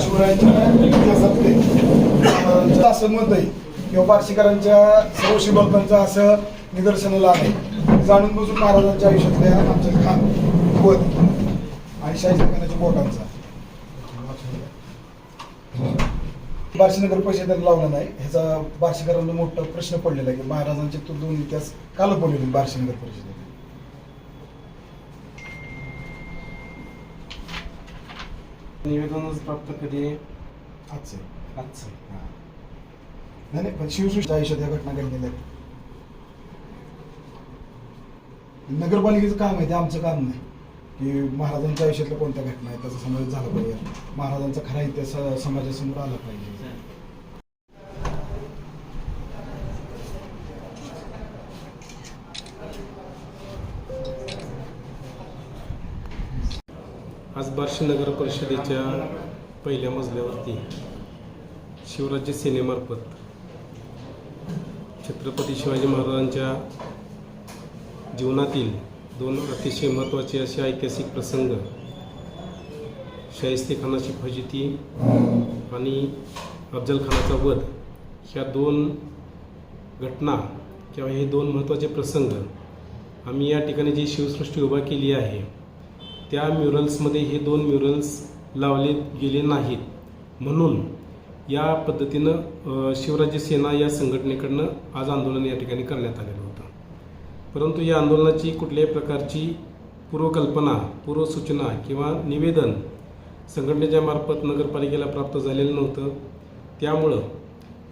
शिवरायांच्या इतिहासात इतिहासातले असं मत आहे किंवा बार्शीकरांच्या सर्व शिवभक्तांचं असं निदर्शनाला आहे. जाणून बुजून महाराजांच्या आयुष्यातल्या आमच्या खान पद आणि शाही सरकारच्या बोटांचा बार्शी नगर परिषदेला लावला नाही. ह्याचा बार्शीकरांना मोठा प्रश्न पडलेला आहे की महाराजांचे तो दोन इतिहास काल बोललेले बारशीनगर नगर निवेदनच प्राप्त कधी? आजचे. आजचं. नाही नाही पण शिवसृष्टी आयुष्यात या घटना घडलेल्या आहेत नगरपालिकेचं काम आहे ते आमचं काम नाही. की महाराजांच्या आयुष्यातल्या कोणत्या घटना आहेत त्याचा समावेश झाला पाहिजे महाराजांचा खरा इतिहास समाजासमोर आला पाहिजे. आज बार्शी नगर परिषदेच्या पहिल्या मजल्यावरती शिवराज्य सेनेमार्फत छत्रपती शिवाजी महाराजांच्या जीवनातील दोन अतिशय महत्त्वाचे असे ऐतिहासिक प्रसंग शाहिस्ते खानाची फजिती आणि अफजल खानाचा वध ह्या दोन घटना किंवा हे दोन महत्त्वाचे प्रसंग आम्ही या ठिकाणी जी शिवसृष्टी उभा केली आहे त्या म्युरल्समध्ये हे दोन म्युरल्स लावले गेले नाहीत. म्हणून या पद्धतीनं शिवराज्य सेना या संघटनेकडनं आज आंदोलन या ठिकाणी करण्यात आलेलं होतं. परंतु या आंदोलनाची कुठल्याही प्रकारची पूर्वकल्पना पूर्वसूचना किंवा निवेदन संघटनेच्या मार्फत नगरपालिकेला प्राप्त झालेलं नव्हतं. त्यामुळं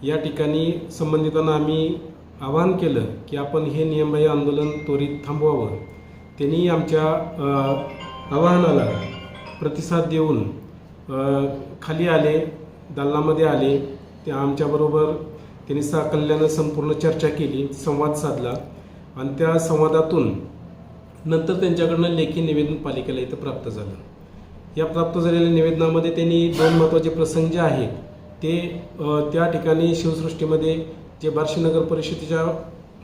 या ठिकाणी संबंधितांना आम्ही आवाहन केलं की आपण हे नियमबाह्य आंदोलन त्वरित थांबवावं. त्यांनी आमच्या आवाहनाला प्रतिसाद देऊन खाली आले दालनामध्ये आले ते आमच्याबरोबर त्यांनी साकल्यानं संपूर्ण चर्चा केली संवाद साधला. आणि त्या संवादातून नंतर त्यांच्याकडनं लेखी निवेदन पालिकेला इथं प्राप्त झालं. या प्राप्त झालेल्या निवेदनामध्ये त्यांनी दोन महत्त्वाचे प्रसंग जे आहेत ते त्या ठिकाणी शिवसृष्टीमध्ये जे बार्शी नगर परिषदेच्या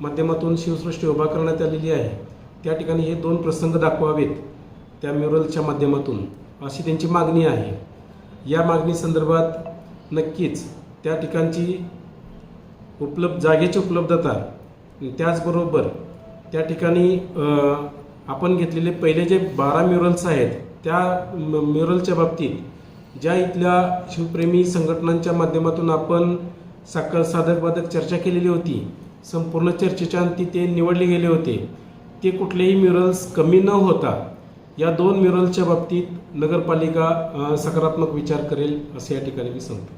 माध्यमातून शिवसृष्टी उभा करण्यात आलेली आहे त्या ठिकाणी हे दोन प्रसंग दाखवावेत. त्या म्युरलच्या माध्यमातून अशी त्यांची मागणी आहे. या मागणी संदर्भात नक्कीच त्या ठिकाणची उपलब्ध जागेची उपलब्धता त्याचबरोबर त्या ठिकाणी आपण घेतलेले पहिले जे बारा म्युरल्स आहेत त्या म- म्युरलच्या बाबतीत ज्या इथल्या शिवप्रेमी संघटनांच्या माध्यमातून आपण साकर साधक बाधक चर्चा केलेली होती संपूर्ण चर्चेच्या अंती ते निवडले गेले होते ते कुठलेही म्युरल्स कमी न होता या दोन म्युरलच्या बाबतीत नगरपालिका सकारात्मक विचार करेल असे या ठिकाणी मी सांगतो.